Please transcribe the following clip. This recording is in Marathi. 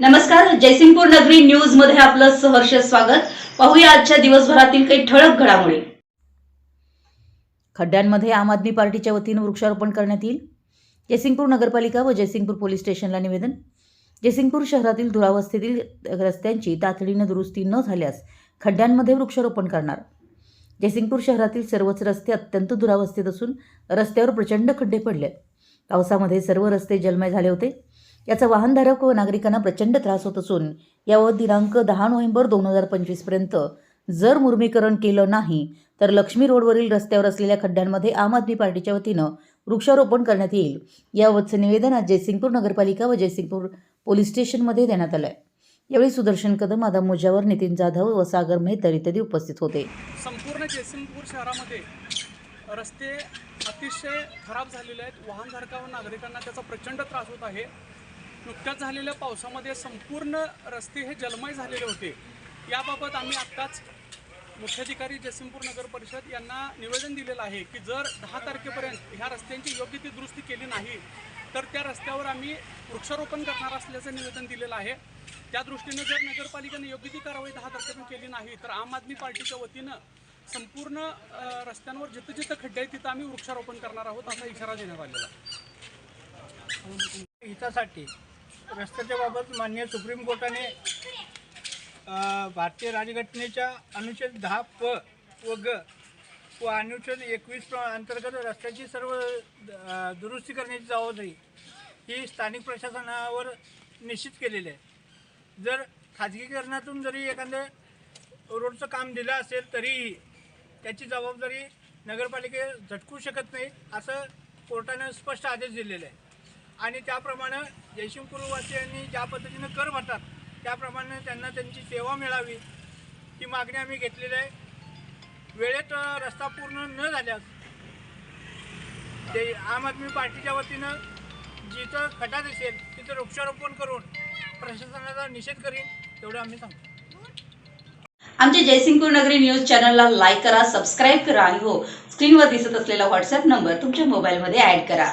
नमस्कार जयसिंगपूर नगरी न्यूजमध्ये आपलं सहर्ष स्वागत. पाहूया आजच्या दिवसभरातील काही ठळक घडामोडी. खड्ड्यांमध्ये आम आदमी पार्टीच्या वतीनं वृक्षारोपण करण्यात येईल. जयसिंगपूर नगरपालिका व जयसिंगपूर पोलीस स्टेशनला निवेदन. जयसिंगपूर शहरातील दुरावस्थेतील रस्त्यांची तातडीनं दुरुस्ती न झाल्यास खड्ड्यांमध्ये वृक्षारोपण करणार. जयसिंगपूर शहरातील सर्वच रस्ते अत्यंत दुरावस्थेत असून रस्त्यावर प्रचंड खड्डे पडले पावसामध्ये सर्व रस्ते जलमय झाले होते. याचा वाहनधारक व नागरिकांना प्रचंड त्रास होत असून यावर दिनांक दहा नोव्हेंबर दोन हजार पंचवीसपर्यंत जर मुर्मीकरण केलं नाही तर लक्ष्मी रोडवरील रस्त्यावर असलेल्या खड्ड्यांमध्ये आम आदमी पार्टीच्या वतीनं वृक्षारोपण करण्यात येईल. याबाबतचं निवेदन आज जयसिंगपूर नगरपालिका व जयसिंगपूर पोलीस स्टेशनमध्ये देण्यात आलं आहे यावेळी सुदर्शन कदम आदाम मुजावर नितीन जाधव व सागर मेहतर इत्यादी उपस्थित होते. संपूर्ण जयसिंगपूर शहरामध्ये रस्ते अतिशय खराब झालेले आहेत. वाहनधारका व नागरिकांना त्याचा प्रचंड त्रास होत आहे. नुकत्याच झालेल्या पावसामध्ये संपूर्ण रस्ते हे जलमय झालेले होते. याबाबत आम्ही आत्ताच मुख्याधिकारी जयसिंगपूर नगर परिषद यांना निवेदन दिलेलं आहे की जर दहा तारखेपर्यंत ह्या रस्त्यांची योग्य ती दुरुस्ती केली नाही तर त्या रस्त्यावर आम्ही वृक्षारोपण करणार असल्याचं निवेदन दिलेलं आहे. त्या दृष्टीनं जर नगरपालिकेने योग्य ती कारवाई दहा तारखेपर्यंत केली नाही तर आम आदमी पार्टीच्या वतीनं संपूर्ण रस्त्यांवर जिथं जिथं खड्डे आहेत तिथं आम्ही वृक्षारोपण करणार आहोत असा इशारा देण्यात आलेला हितासाठी रस्त्याच्या बाबत मान्य सुप्रीम कोर्टाने भारतीय राज्यघटनेच्या अनुच्छेद दहा प व ग व अनुच्छेद एकवीस अंतर्गत रस्त्याची सर्व दुरुस्ती करण्याची जबाबदारी ही स्थानिक प्रशासनावर निश्चित केलेली आहे. जर खाजगीकरणातून जरी एखादं रोडचं काम दिलं असेल तरीही त्याची जबाबदारी नगरपालिके झटकू शकत नाही असं कोर्टानं स्पष्ट आदेश दिलेले आहे. आणि त्याप्रमाणे जयसिंगपूरवासियांनी ज्या पद्धतीनं कर भरतात त्याप्रमाणे त्यांना त्यांची सेवा मिळावी ही मागणी आम्ही घेतलेली आहे. वेळेत रस्ता पूर्ण न झाल्यास ते आम आदमी पार्टीच्या वतीनं जिथं खटात असेल तिथं वृक्षारोपण करून प्रशासनाचा निषेध करीन तेवढं आम्ही सांगतो. आमच्या जयसिंगपूर नगरी न्यूज चॅनलला लाईक करा सबस्क्राईब करा आणि हो स्क्रीनवर दिसत असलेला व्हॉट्सअप नंबर तुमच्या मोबाईलमध्ये ऍड करा.